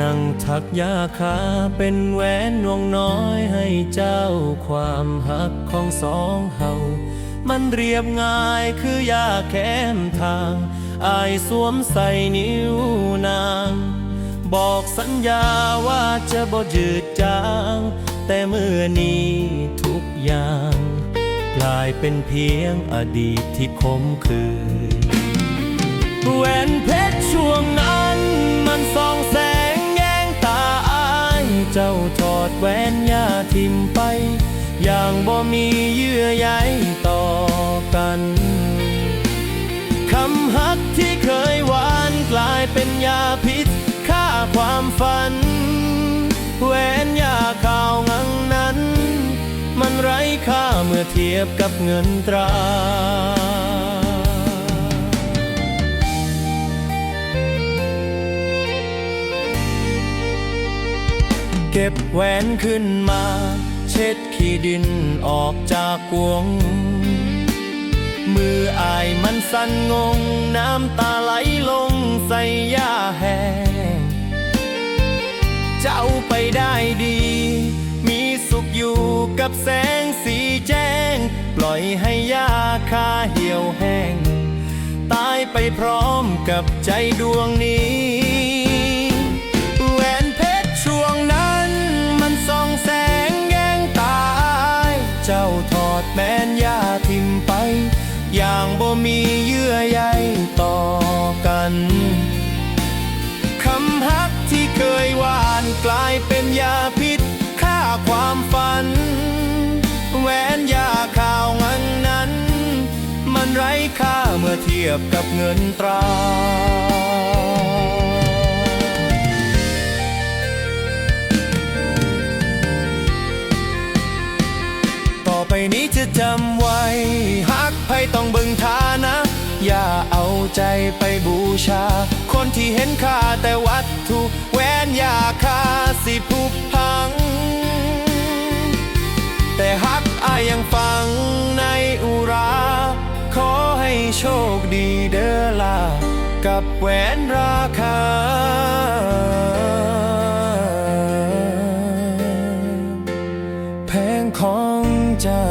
นั่งทักยาคาเป็นแหวนนวงน้อยให้เจ้าความหักของสองเฮามันเรียบง่ายคือยาแคมทางอายสวมใส่นิ้วนาง บอกสัญญาว่าจะบ่จืดจาง แต่เมื่อนี้ทุกอย่าง กลายเป็นเพียงอดีตที่คมคืน เจ้าถอดแหวนยาทิมไป อย่างบ่มีเยื่อใยต่อกันคำฮักที่เคยหวานกลายเป็นยาพิษฆ่าความฝันแหวนยาขาวงังนั้น มันไร้ค่าเมื่อเทียบกับเงินตรา เก็บแหวนขึ้นมา เช็ดขี้ดินออกจากกวง มืออายมันสั่นงง น้ำตาไหลลงใส่ยาแห้งเจ้าไปได้ดี มีสุขอยู่กับแสงสีแจ้ง ปล่อยให้ยาคาเหี่ยวแห้ง ตายไปพร้อมกับใจดวงนี้ แมนยาทิมไป อย่างบ่มีเยื่อใยต่อกันคำฮักที่เคยหวานกลายเป็นยาพิษฆ่าความฝัน แหวนยาข่าวงันนั้น มันไร้ค่าเมื่อเทียบกับเงินตรา จำไว้ฮักไพ่ต้องเบิ่งฐานะ อย่าเอาใจไปบูชา คนที่เห็นค่าแต่วัตถุแหวนยาคาสิผุพัง แต่ฮักอายยังฟังในอุรา ขอให้โชคดีเด้อล่ะกับแหวนราคาแพงของเจ้า